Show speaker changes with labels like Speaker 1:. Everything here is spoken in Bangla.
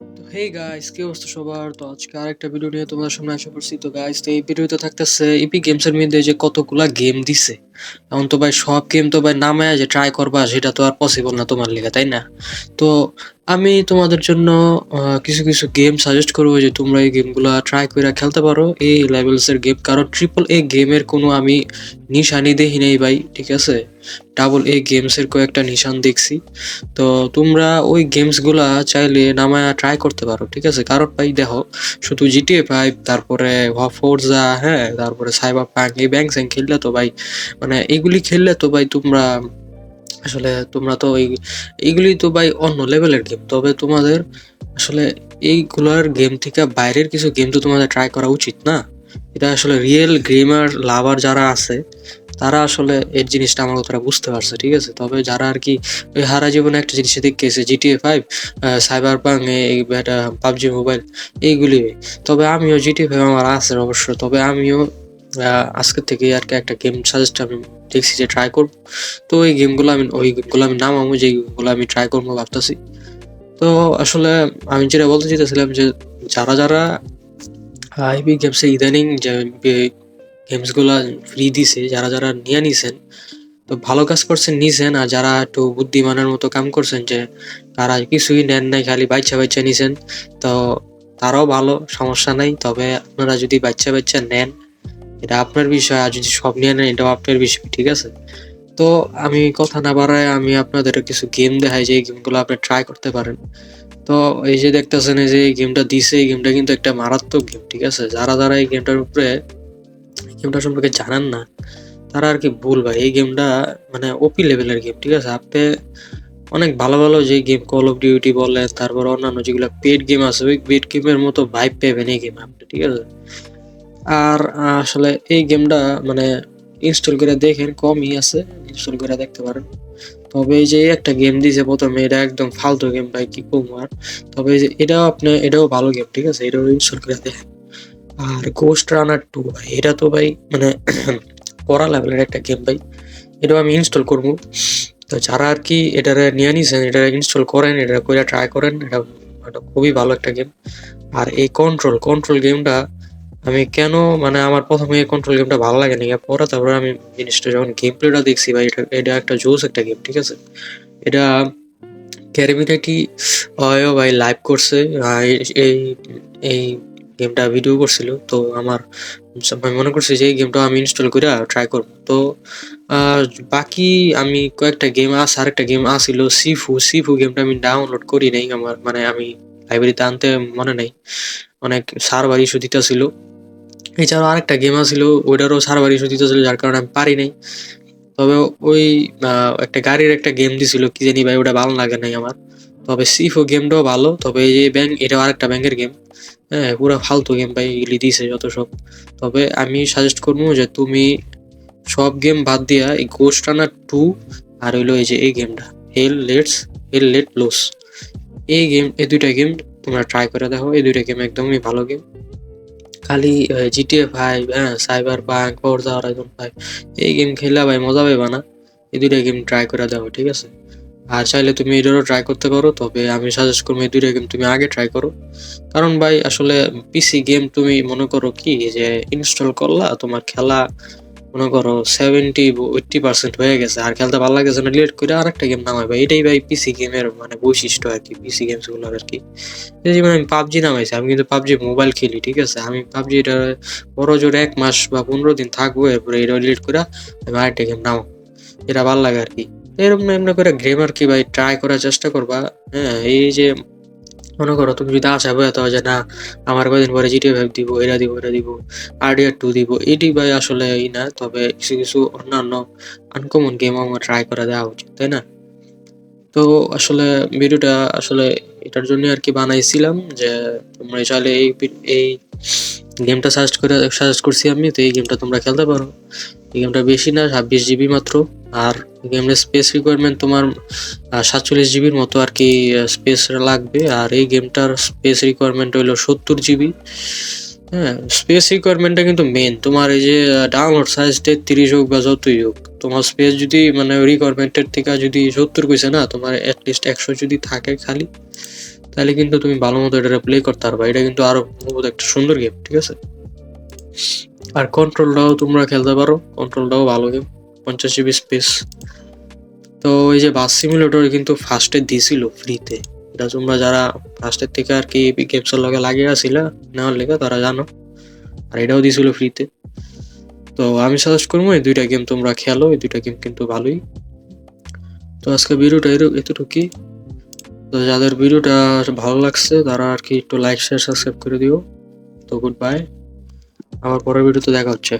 Speaker 1: thank you হেই গাইস কি অবস্থা সবার? তো আজকে আরেকটা ভিডিও নিয়ে তোমাদের সামনে আসা গাইস তো এই ভিডিওতে থাকতেছে ইপি গেমস এর মধ্যে যে গেম দিছে। এখন তো ভাই সব গেম তো ভাই নামে যে ট্রাই করবা, সেটা তো আর পসিবল না তোমার লিগে, তাই না? তো আমি তোমাদের জন্য কিছু কিছু গেম সাজেস্ট যে তোমরা এই গেমগুলা ট্রাই করে খেলতে পারো। এই লেভেলস এর গেম কারণ ট্রিপল এ গেমের কোনো আমি নিশানি দেখি নাই ভাই, ঠিক আছে? ডাবল এ গেমস এর কয়েকটা নিশান দেখছি। তো তোমরা ওই গেমসগুলা চাইলে নামায়া ট্রাই করতে পারো, ঠিক আছে? কারণ ভাই দেখো, শুধু জিটিএ ফাইভ তারপরে ফোরজা হ্যাঁ তারপরে সাইবার পাঙ্ক এই ব্যাংক স্যাং খেললে তো ভাই মানে এগুলি খেললে তো ভাই তোমরা, আসলে তোমরা তো এই এইগুলি তো ভাই অন্য লেভেলের গেম তবে তোমাদের আসলে এইগুলার গেম থেকে বাইরের কিছু গেম তো তোমাদের ট্রাই করা উচিত না। এটা আসলে রিয়েল গেমার লাভার যারা আছে তারা আসলে এর জিনিসটা আমার কথাটা বুঝতে পারছে, ঠিক আছে? তবে যারা আর কি ওই হারা জীবনে একটা জিনিস দেখতেছে জিটিএ ফাইভ সাইবার পাং এই পাবজি মোবাইল এইগুলি। তবে আমিও জিটিএ ফাইভ আমার আছে অবশ্য। তবে আমিও আজকের থেকে আর কি একটা গেম সাজেস্ট আমি দেখছি যে ট্রাই করব। তো ওই গেমগুলো আমি, ওই গেমগুলো আমি নামাবো যে গেমগুলো আমি ট্রাই করব ভাবতেছি। তো আসলে আমি যেটা বলতে চাইতেছিলাম যে, যারা যারা আইবি গেমসে ইদানিং যে গেমসগুলো ফ্রি দিছে, যারা যারা নিয়ে নিছেন, তো ভালো কাজ করছেন, নিছেন, আর যারা একটু বুদ্ধিমানের মতো কাম করছেন যে তারা কিছুই নেন নাই, খালি বাচ্চা বাচ্চা নিছেন, তো তারাও ভালো, সমস্যা নাই। তবে আপনারা যদি বাচ্চা বাচ্চা নেন, এটা আপনার বিষয়, আর যদি সব নিয়ে নেন, এটাও আপনার বিষয়, ঠিক আছে? তো আমি কথা না বাড়ায় আমি আপনাদের কিছু গেম দেখাই, যে গেমগুলো আপনি ট্রাই করতে পারেন। তো এই যে দেখতেছেন, এই যে গেমটা দিছে, এই গেমটা কিন্তু একটা মারাত্মক গেম ঠিক আছে? যারা যারা এই গেমটার উপরে গেমটা সম্পর্কে জানেন না, তারা আর কি ভুল ভাই। এই গেমটা মানে ওপি লেভেলের গেম, ঠিক আছে? আপনি অনেক ভালো ভালো যে গেম কল অফ ডিউটি বলেন, তারপর অন্যান্য যেগুলো পেড গেম আছে, ওই পেড গেমের মতো ভাইব পাবেন এই গেম আপনি, ঠিক আছে? আর আসলে এই গেমটা মানে ইনস্টল করে দেখেন, কমই আছে ইনস্টল করে দেখতে পারেন। তবে এই যে একটা গেম দিয়েছে প্রথমে, এটা একদম ফালতু গেম ভাই, কি কম আর। তবে যে এটাও আপনি, এটাও ভালো গেম ঠিক আছে? এটাও ইনস্টল করে দেখেন। আর গোস্ট রানার টু ভাই, এটা তো ভাই মানে পড়া লেভেলের একটা গেম ভাই। এটাও আমি ইনস্টল করব। তো যারা আর কি এটা নিয়ে নিছেন এটা ইনস্টল করেন এটা করে ট্রাই করেন, এটা এটা খুবই ভালো একটা গেম আর এই কন্ট্রোল কন্ট্রোল গেমটা আমি কেন মানে আমার প্রথমে এই কন্ট্রোল গেমটা ভালো লাগে না পরে তারপরে আমি জিনিসটা যখন গেম প্লেটা দেখছি, ভাই, এটা এটা একটা জোস একটা গেম ঠিক আছে? এটা ক্যারিমিনাটি অয়ও ভাই লাইভ করছে এই এই গেমটা ভিডিও করছিল, তো আমার, আমি মনে করছি যে গেমটা আমি ইনস্টল করে ট্রাই করব। তো বাকি আমি কয়েকটা গেম আছে, আরেকটা গেম আসছিল সিফু সিফু গেমটা আমি ডাউনলোড করি নাই আমার মানে আমি লাইব্রেরিতে আনতে মনে নাই। অনেক সার্ভার ইস্যু দিতেছিল। এছাড়াও আরেকটা গেম আছিল, ওইটারও সার্ভার ইস্যু দিতেছিল, যার কারণে আমি পারি নাই। তবে ওই একটা গাড়ির একটা গেম দিছিল, কি জানি ভাই, ওটা ভালো লাগে নাই আমার। তবে সিফো গেমটাও ভালো, তবে এই যে ব্যাংক এটাও আরেকটা ব্যাংকের গেম হ্যাঁ পুরো ফালতু গেম ভাই এগুলি দিছে যত সব। তবে আমি সাজেস্ট করব যে তুমি সব গেম বাদ দিয়া এই গোস্ট রানার টু আর হইল এই যে এই গেমটা hell let's hell let loose এই গেম এই দুইটা গেম তোমরা ট্রাই করে দেখো, এই দুইটা গেম একদমই ভালো গেম খালি জিটিএ ফাইভ হ্যাঁ cyber punk Forza Horizon five এই গেম খেলা ভাই মজা পাবে না। এই দুইটা গেম ট্রাই করে দেখো, ঠিক আছে? আর চাইলে তুমি এটারও ট্রাই করতে পারো, তবে আমি সাজেস্ট করব এই দুইটা গেম তুমি আগে ট্রাই করো। কারণ ভাই, আসলে পিসি গেম তুমি মনে করো কি যে ইনস্টল করলা, তোমার খেলা মনে করো সেভেন্টি এইটটি পার্সেন্ট হয়ে গেছে, আর খেলতে ভালো লাগেছে না ডিলিট করে আরেকটা গেম নামাই ভাই। এটাই ভাই পিসি গেমের মানে বৈশিষ্ট্য আর কি পিসি গেমসগুলোর আর কি। যেমন আমি পাবজি নামাইছি, আমি কিন্তু পাবজি মোবাইল খেলি, ঠিক আছে? আমি পাবজি এটা বড় জোরে এক মাস বা পনেরো দিন থাকব, এরপরে এটা ডিলিট করে আমি আরেকটা গেম নামাবো। এটা ভালো লাগে আর কি। এরকম এমনি করে গেম আর কি ভাই? ট্রাই করার চেষ্টা করবা। হ্যাঁ এই যে মনে করো তুমি যদি আশা বয়ে তো যে না, আমার কদিন পরে জিটিএ ফাইভ দিব এরা দিব এরা দিব আরডিআর টু দিব, এটি ভাই আসলে এই না, তবে কিছু কিছু অন্যান্য আনকমন গেম আমার ট্রাই করে দেওয়া উচিত, তাই না? তো আসলে ভিডিওটা আসলে এটার জন্য আর কি বানাইছিলাম যে, তোমরা চাইলে এই এই গেমটা সাজেস্ট করে সাজেস্ট করছি আমি, তো এই গেমটা তোমরা খেলতে পারো। এই গেমটা বেশি না, ছাব্বিশ জিবি মাত্র। আর গেমের স্পেস রিকোয়ারমেন্ট তোমার সাতচল্লিশ জিবির মতো আর কি স্পেস লাগবে। আর এই গেমটার স্পেস রিকোয়ারমেন্ট হইল সত্তর জিবি হ্যাঁ স্পেস রিকোয়ারমেন্টটা কিন্তু মেন তোমার এই যে ডাউনলোড সাইজ তেত্রিশ হোক বা যতই হোক, তোমার স্পেস যদি মানে রিকোয়ারমেন্টের থেকে যদি সত্তর কইছে না, তোমার অ্যাটলিস্ট একশো যদি থাকে খালি, তাহলে কিন্তু তুমি ভালো মতো এটা প্লে করতে পারবা। এটা কিন্তু আরও একটা সুন্দর গেম ঠিক আছে? আর কন্ট্রোলটাও তোমরা খেলতে পারো। কন্ট্রোলটাও ভালো গেম পঞ্চাশ জিবি স্পেস তো এই যে বাস সিমুলেটর কিন্তু ফার্স্টে দিছিল ফ্রিতে এটা তোমরা যারা ফার্স্টের থেকে আর কি গেমসের লগে লাগিয়ে আসিলা নেওয়ার লেগে, তারা জানো। আর এটাও দিছিল ফ্রিতে তো আমি সাজেস্ট করব, এই দুইটা গেম তোমরা খেলো, এই দুইটা গেম কিন্তু ভালোই। তো আজকে ভিডিওটা এতটুকুই। তো যাদের ভিডিওটা ভালো লাগছে, তারা আর কি একটু লাইক শেয়ার সাবস্ক্রাইব করে দিও। তো গুড বাই আবার পরের ভিডিওতে দেখা হচ্ছে।